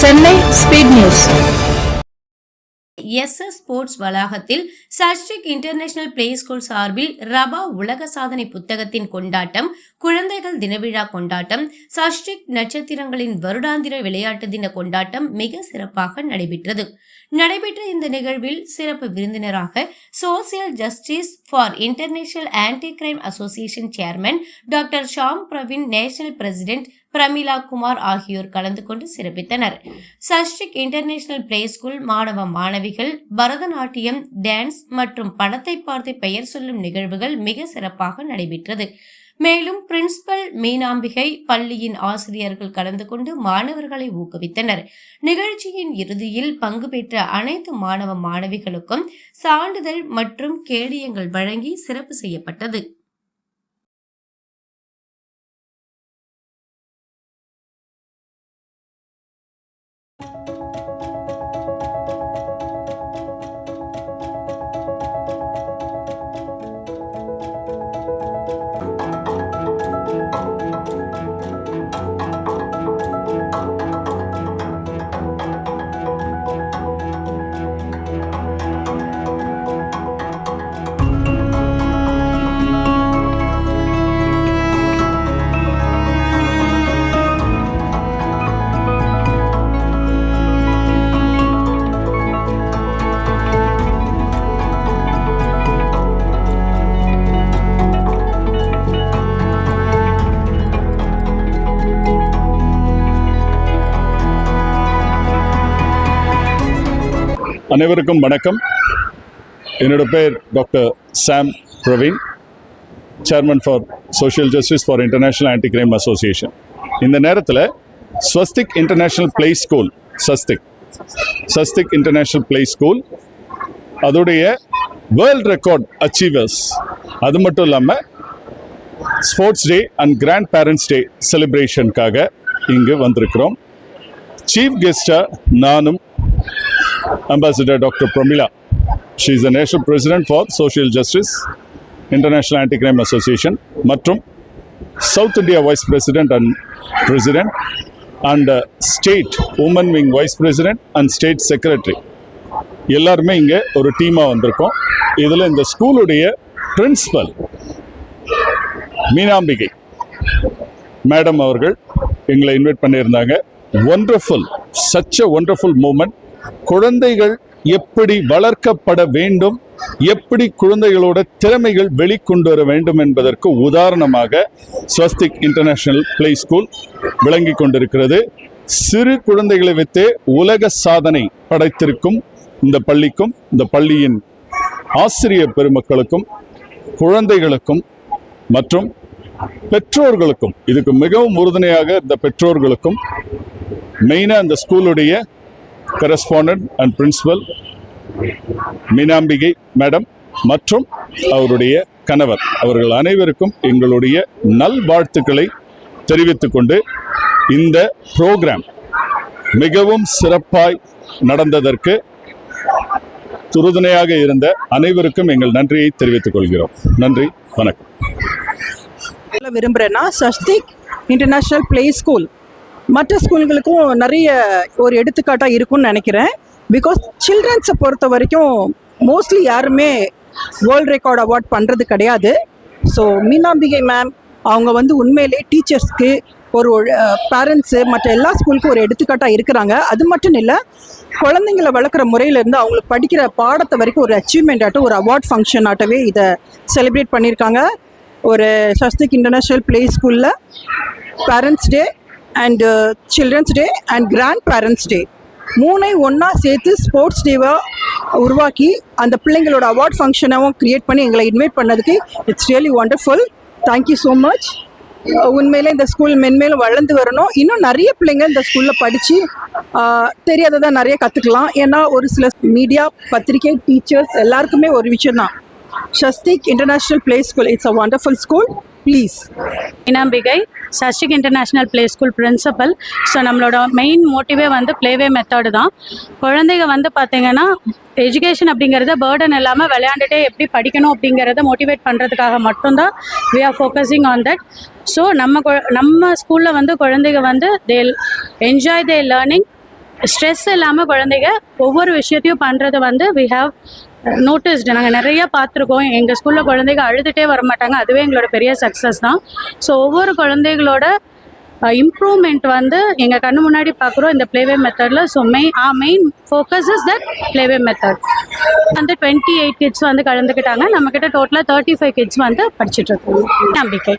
Chennai speed news S S sports வளாகத்தில் சஷ்டிக் international play school சார்பில் ரபா உலக சாதனை புத்தகத்தின் கொண்டாட்டம் குழந்தைகள் தினவிழா கொண்டாட்டம் சஷ்டிக் நட்சத்திரங்களின் வருடாந்திர விளையாட்டு தின கொண்டாட்டம் மிக சிறப்பாக நடைபெற்றது. நடைபெற்ற இந்த நிகழ்வில் சிறப்பு விருந்தினராக social justice for international anti crime association chairman doctor Sham Praveen national president Pramila Kumar ஆகியோர் கலந்து கொண்டு சிறப்பித்தனர். சஷ்டிக் இன்டர்நேஷனல் பிளே ஸ்கூல் மாணவ மாணவிகள் பரதநாட்டியம் டான்ஸ் மற்றும் படத்தை பார்த்து பெயர் சொல்லும் நிகழ்வுகள் மிக சிறப்பாக நடைபெற்றது. மேலும் பிரின்சிபல் மீனாம்பிகை பள்ளியின் ஆசிரியர்கள் கலந்து கொண்டு மாணவர்களை ஊக்குவித்தனர். நிகழ்ச்சியின் இறுதியில் பங்கு பெற்ற அனைத்து மாணவ மாணவிகளுக்கும் சான்றிதழ் மற்றும் கேடியங்கள் வழங்கி சிறப்பு செய்யப்பட்டது. அனைவருக்கும் வணக்கம். என்னோட பேர் doctor Sam Praveen chairman for social justice for international anti crime association இந்த நேரத்தில் Swastik international play school Swastik Swastik international play school அதோடைய வேர்ல்ட் ரெக்கார்ட் அச்சீவர்ஸ் அது மட்டும் இல்லாமல் sports day and grandparents day செலிப்ரேஷனுக்காக இங்கு வந்திருக்கிறோம். சீஃப் கெஸ்டாக நானும் Ambassador Dr. Pramila. She is the National President for Social Justice, International Anti-Crime Association, மற்றும் South India Vice President and President, and uh, State Women Wing Vice President and State Secretary. எல்லாருமே இங்கே ஒரு டீமாக வந்திருக்கோம் இதில் இந்த ஸ்கூலுடைய principal Meenambigai madam அவர்கள் எங்களை இன்வைட் பண்ணியிருந்தாங்க wonderful such a wonderful moment குழந்தைகள் எப்படி வளர்க்கப்பட வேண்டும் எப்படி குழந்தைகளோட திறமைகள் வெளிக்கொண்டு வர வேண்டும் என்பதற்கு உதாரணமாக ஸ்வஸ்திக் இன்டர்நேஷனல் பிளே ஸ்கூல் விளங்கி கொண்டிருக்கிறது. சிறு குழந்தைகளை வைத்தே உலக சாதனை படைத்திருக்கும் இந்த பள்ளிக்கும் இந்த பள்ளியின் ஆசிரியர் பெருமக்களுக்கும் குழந்தைகளுக்கும் மற்றும் பெற்றோர்களுக்கும் இதுக்கு மிகவும் உறுதுணையாக இந்த பெற்றோர்களுக்கும் மெயினாக இந்த ஸ்கூலுடைய correspondent and principal Meenambikai madam மற்றும் அவருடைய கணவர். அவர்கள் அனைவருக்கும் எங்களுடைய நல்வாழ்த்துக்களை தெரிவித்துக் கொண்டு இந்த ப்ரோக்ராம் மிகவும் சிறப்பாய் நடந்ததற்கு துருதுணையாக இருந்த அனைவருக்கும் எங்கள் நன்றியை தெரிவித்துக் கொள்கிறோம். நன்றி வணக்கம். விரும்புகிறேன்னா சஸ்திக் இன்டர்நேஷ்னல் ப்ளே ஸ்கூல் மற்ற ஸ்கூல்களுக்கும் நிறைய ஒரு எடுத்துக்காட்டாக இருக்கும்னு நினைக்கிறேன். பிகாஸ் சில்ட்ரன்ஸை பொறுத்த வரைக்கும் மோஸ்ட்லி யாருமே வேர்ல்ட் ரெக்கார்ட் அவார்ட் பண்ணுறது கிடையாது. ஸோ மீனாம்பிகை மேம் அவங்க வந்து உண்மையிலே டீச்சர்ஸ்க்கு ஒரு பேரண்ட்ஸு மற்ற எல்லா ஸ்கூலுக்கும் ஒரு எடுத்துக்காட்டாக இருக்கிறாங்க. அது மட்டும் இல்லை குழந்தைங்களை வளர்க்குற முறையிலேருந்து அவங்களுக்கு படிக்கிற பாடத்தை வரைக்கும் ஒரு அச்சீவ்மெண்ட் ஆட்டம் ஒரு அவார்ட் ஃபங்க்ஷன் ஆட்டவே இதை செலிப்ரேட் பண்ணியிருக்காங்க. ஒரு சஸ்திக் இன்டர்நேஷ்னல் ப்ளே ஸ்கூலில் parents day and children's day and grandparents day மூணை ஒன்றா சேர்த்து ஸ்போர்ட்ஸ் டேவாக உருவாக்கி அந்த பிள்ளைங்களோட அவார்ட் ஃபங்க்ஷனாகவும் க்ரியேட் பண்ணி எங்களை இன்வைட் பண்ணதுக்கு it's really wonderful thank you so much உண்மையிலே இந்த ஸ்கூல் மென்மேலும் வளர்ந்து வரணும். இன்னும் நிறைய பிள்ளைங்க இந்த ஸ்கூலில் படித்து தெரியாததை நிறைய கற்றுக்கலாம் ஏன்னா ஒரு சில மீடியா பத்திரிகை டீச்சர்ஸ் எல்லாருக்குமே ஒரு விஷயம் தான் Swastik international play school it's a wonderful school please இனாம்பிகை Swastik international play school principal so நம்மளோட மெயின் மோட்டிவே வந்து ப்ளேவே மெத்தடு தான். குழந்தைங்க வந்து பார்த்தீங்கன்னா எஜுகேஷன் அப்படிங்கிறத பேர்டன் இல்லாமல் விளையாண்டுட்டே எப்படி படிக்கணும் அப்படிங்கிறத மோட்டிவேட் பண்ணுறதுக்காக மட்டும்தான் we are focusing on that so நம்ம குழ- நம்ம ஸ்கூலில் வந்து குழந்தைங்க வந்து they enjoy they learning stress இல்லாமல் குழந்தைங்க ஒவ்வொரு விஷயத்தையும் பண்ணுறது வந்து வி ஹாவ் நோட்டிஸ்டு நாங்கள் நிறைய பார்த்துருக்கோம். எங்கள் ஸ்கூலில் குழந்தைங்க அழுதுகிட்டே வர மாட்டாங்க அதுவே எங்களோட பெரிய சக்ஸஸ் தான். ஸோ ஒவ்வொரு குழந்தைகளோட இம்ப்ரூவ்மெண்ட் வந்து எங்கள் கண்ணு முன்னாடி பார்க்குறோம் இந்த ப்ளேவே மெத்தடில் so main ah main focus is that play way method வந்து டுவெண்ட்டி எயிட் கிட்ஸ் வந்து கலந்துக்கிட்டாங்க. நம்மக்கிட்ட டோட்டலாக தேர்ட்டி ஃபைவ் கிட்ஸ் வந்து படிச்சுட்டு இருக்கோம் நம்பிக்கை.